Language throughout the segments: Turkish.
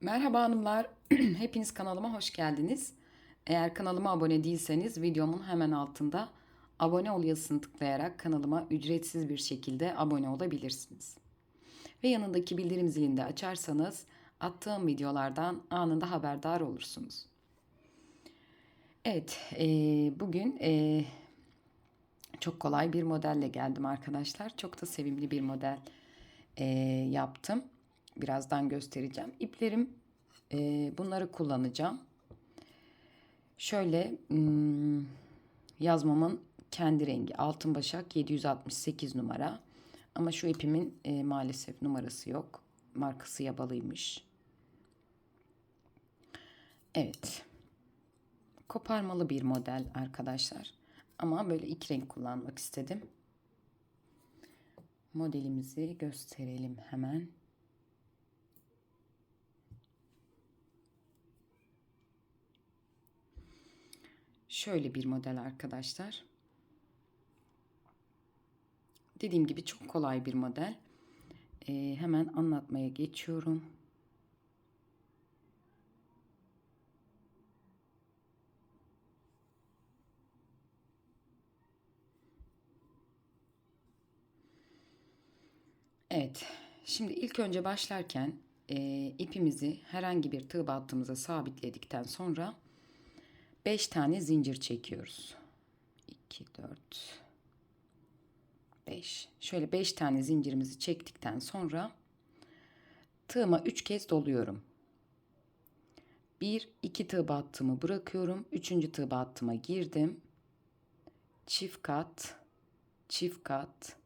Merhaba hanımlar, hepiniz kanalıma hoş geldiniz. Eğer kanalıma abone değilseniz videomun hemen altında abone ol yazısını tıklayarak kanalıma ücretsiz bir şekilde abone olabilirsiniz. Ve yanındaki bildirim zilini de açarsanız attığım videolardan anında haberdar olursunuz. Evet, eee, bugün eee, çok kolay bir modelle geldim arkadaşlar. Çok da sevimli bir model eee, yaptım. Birazdan göstereceğim. İplerim eee, bunları kullanacağım. Şöyle hmm, yazmamın kendi rengi altın başak 768 numara. Ama şu ipimin eee, maalesef numarası yok. Markası yabalıymış. Evet. Koparmalı bir model arkadaşlar. Ama böyle iki renk kullanmak istedim. Modelimizi gösterelim hemen. Şöyle bir model arkadaşlar. Dediğim gibi çok kolay bir model. Ee, hemen anlatmaya geçiyorum. Evet. Şimdi ilk önce başlarken e, ipimizi herhangi bir tığ battığımıza sabitledikten sonra 5 tane zincir çekiyoruz. 2, 4, 5. Şöyle 5 tane zincirimizi çektikten sonra tığıma 3 kez doluyorum. 1, 2 tığ battığımı bırakıyorum. 3. tığ battıma girdim. Çift kat, çift kat,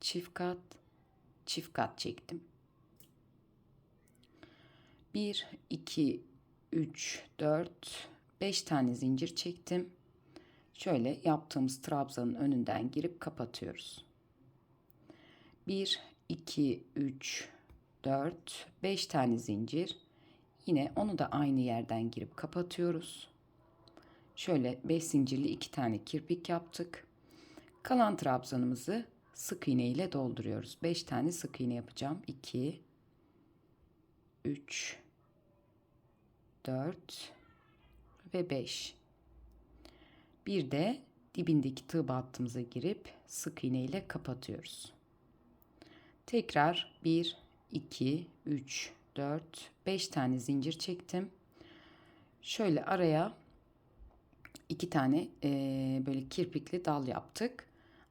çift kat, çift kat çektim. 1, 2, 3, 4, 5 tane zincir çektim. Şöyle yaptığımız trabzanın önünden girip kapatıyoruz. 1, 2, 3, 4, 5 tane zincir. Yine onu da aynı yerden girip kapatıyoruz. Şöyle 5 zincirli 2 tane kirpik yaptık. Kalan trabzanımızı sık iğne ile dolduruyoruz. 5 tane sık iğne yapacağım. 2 3 4 ve 5. Bir de dibindeki tığ battığımıza girip sık iğne ile kapatıyoruz. Tekrar 1 2 3 4 5 tane zincir çektim. Şöyle araya iki tane e, böyle kirpikli dal yaptık.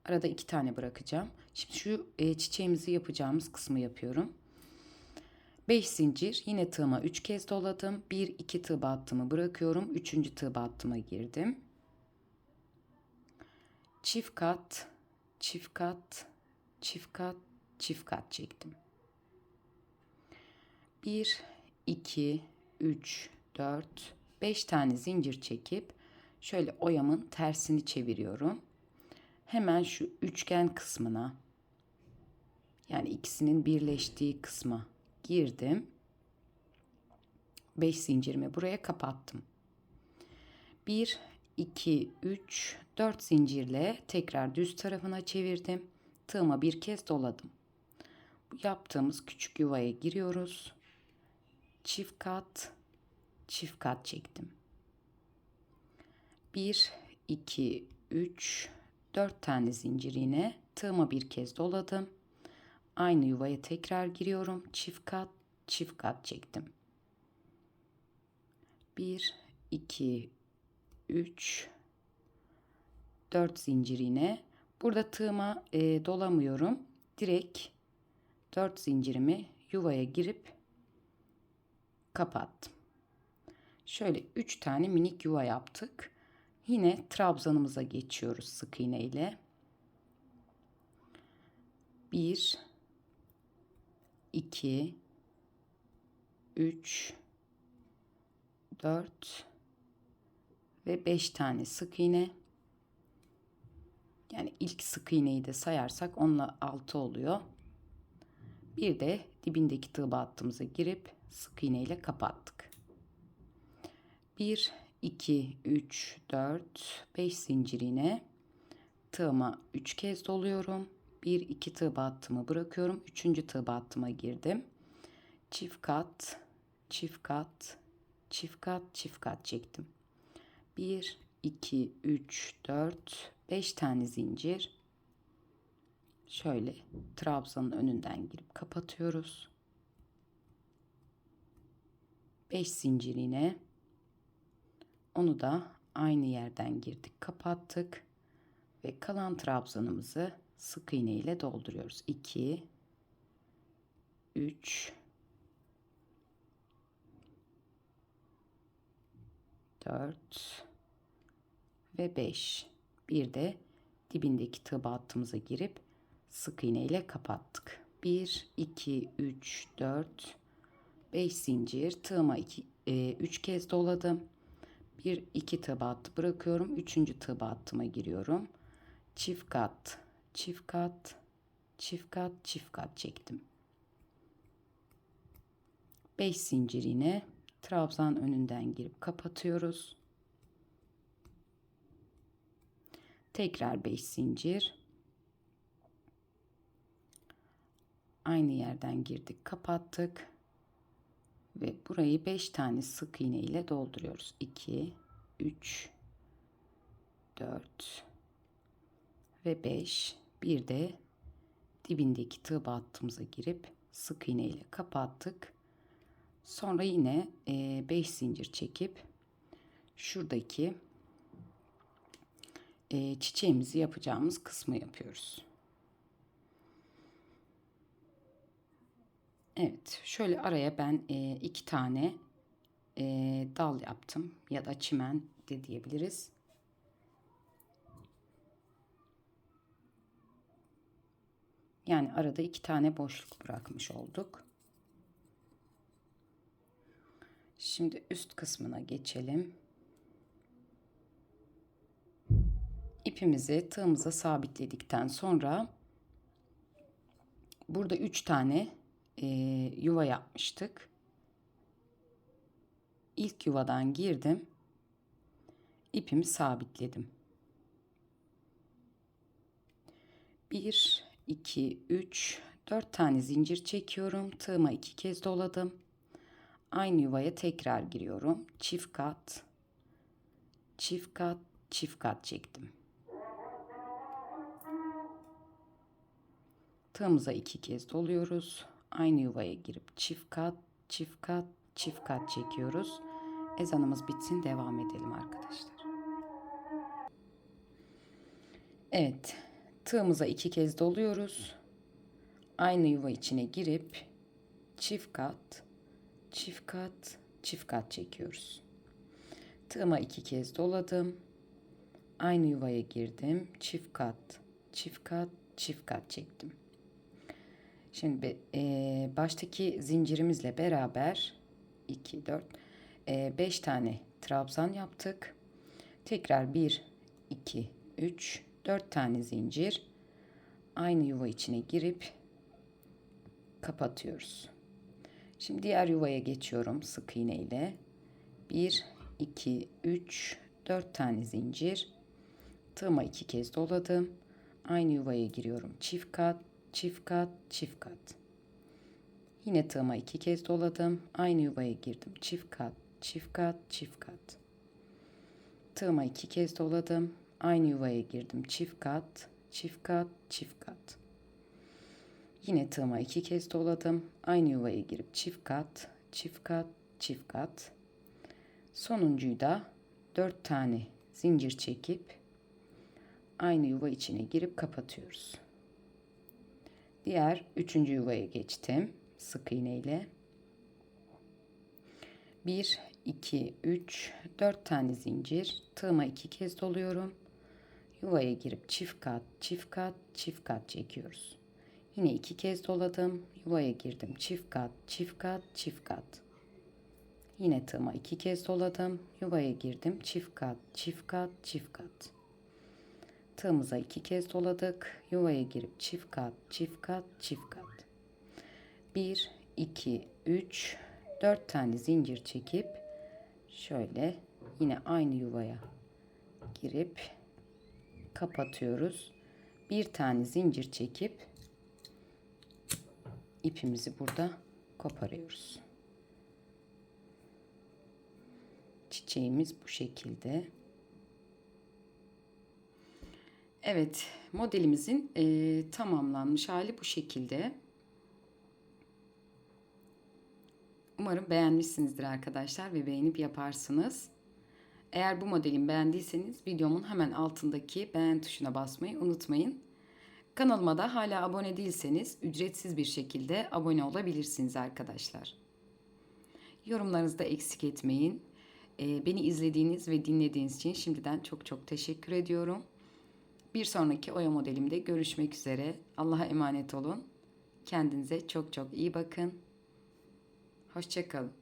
Arada iki tane bırakacağım. Şimdi şu e, çiçeğimizi yapacağımız kısmı yapıyorum. 5 zincir yine tığıma 3 kez doladım. 1 2 tığ battımı bırakıyorum. 3. tığ battıma girdim. Çift kat, çift kat, çift kat, çift kat çektim. 1 2 3 4 5 tane zincir çekip şöyle oyamın tersini çeviriyorum. Hemen şu üçgen kısmına yani ikisinin birleştiği kısma girdim. 5 zincirimi buraya kapattım. 1 2 3 4 zincirle tekrar düz tarafına çevirdim. Tığıma bir kez doladım. Yaptığımız küçük yuvaya giriyoruz. Çift kat çift kat çektim. 1 2 3 4 tane zincir yine tığıma bir kez doladım. Aynı yuvaya tekrar giriyorum. Çift kat, çift kat çektim. 1 2 3 4 zincir yine. Burada tığıma e, dolamıyorum. Direkt 4 zincirimi yuvaya girip kapattım. Şöyle 3 tane minik yuva yaptık. Yine trabzanımıza geçiyoruz sık iğne ile. 1 2 3 4 ve 5 tane sık iğne. Yani ilk sık iğneyi de sayarsak onunla 6 oluyor. Bir de dibindeki tığ battığımıza girip sık iğne ile kapattık. 1 2 3 4 5 zincir iğne tığıma 3 kez doluyorum. 1 2 tığ battımı bırakıyorum. 3. tığ battıma girdim. Çift kat çift kat, çift kat, çift kat çektim. 1 2 3 4 5 tane zincir. Şöyle trabzanın önünden girip kapatıyoruz. 5 zincir yine. Onu da aynı yerden girdik, kapattık ve kalan trabzanımızı sık iğne ile dolduruyoruz. 2 3 4 ve 5. Bir de dibindeki tığ battığımıza girip sık iğne ile kapattık. 1 2 3 4 5 zincir tığıma 2 3 kez doladım. Bir iki tığ battı bırakıyorum. Üçüncü tığ battıma giriyorum. Çift kat, çift kat, çift kat, çift kat çektim. 5 zincir yine trabzan önünden girip kapatıyoruz. Tekrar 5 zincir. Aynı yerden girdik, kapattık. Ve burayı 5 tane sık iğne ile dolduruyoruz. 2 3 4 ve 5. Bir de dibindeki tığ battığımıza girip sık iğne ile kapattık. Sonra yine 5 e, zincir çekip şuradaki e, çiçeğimizi yapacağımız kısmı yapıyoruz. Evet, şöyle araya ben e, iki tane e, dal yaptım ya da çimen de diyebiliriz. Yani arada iki tane boşluk bırakmış olduk. Şimdi üst kısmına geçelim. İpimizi tığımıza sabitledikten sonra burada üç tane e, yuva yapmıştık. İlk yuvadan girdim. İpimi sabitledim. 1 2 3 4 tane zincir çekiyorum. Tığıma iki kez doladım. Aynı yuvaya tekrar giriyorum. Çift kat, çift kat, çift kat çektim. Tığımıza iki kez doluyoruz. Aynı yuvaya girip çift kat, çift kat, çift kat çekiyoruz. Ezanımız bitsin devam edelim arkadaşlar. Evet. Tığımıza iki kez doluyoruz. Aynı yuva içine girip çift kat, çift kat, çift kat çekiyoruz. Tığıma iki kez doladım. Aynı yuvaya girdim. Çift kat, çift kat, çift kat çektim. Şimdi e, baştaki zincirimizle beraber 2, 4, 5 tane trabzan yaptık. Tekrar 1, 2, 3, 4 tane zincir. Aynı yuva içine girip kapatıyoruz. Şimdi diğer yuvaya geçiyorum sık iğne ile. 1, 2, 3, 4 tane zincir. Tığıma iki kez doladım. Aynı yuvaya giriyorum. Çift kat, çift kat, çift kat. Yine tığıma iki kez doladım. Aynı yuvaya girdim. Çift kat, çift kat, çift kat. Tığıma iki kez doladım. Aynı yuvaya girdim. Çift kat, çift kat, çift kat. Yine tığıma iki kez doladım. Aynı yuvaya girip çift kat, çift kat, çift kat. Sonuncuyu da dört tane zincir çekip aynı yuva içine girip kapatıyoruz. Diğer üçüncü yuvaya geçtim. Sık iğne ile. 1, 2, 3, 4 tane zincir. Tığıma iki kez doluyorum. Yuvaya girip çift kat, çift kat, çift kat çekiyoruz. Yine iki kez doladım. Yuvaya girdim. Çift kat, çift kat, çift kat. Yine tığıma iki kez doladım. Yuvaya girdim. Çift kat, çift kat, çift kat. Tığımıza iki kez doladık. Yuvaya girip çift kat, çift kat, çift kat. 1, 2, 3, 4 tane zincir çekip şöyle yine aynı yuvaya girip kapatıyoruz. Bir tane zincir çekip ipimizi burada koparıyoruz. Çiçeğimiz bu şekilde. Evet, modelimizin e, tamamlanmış hali bu şekilde. Umarım beğenmişsinizdir arkadaşlar ve beğenip yaparsınız. Eğer bu modelimi beğendiyseniz videomun hemen altındaki beğen tuşuna basmayı unutmayın. Kanalıma da hala abone değilseniz ücretsiz bir şekilde abone olabilirsiniz arkadaşlar. Yorumlarınızı da eksik etmeyin. Ee, beni izlediğiniz ve dinlediğiniz için şimdiden çok çok teşekkür ediyorum. Bir sonraki oya modelimde görüşmek üzere. Allah'a emanet olun. Kendinize çok çok iyi bakın. Hoşçakalın.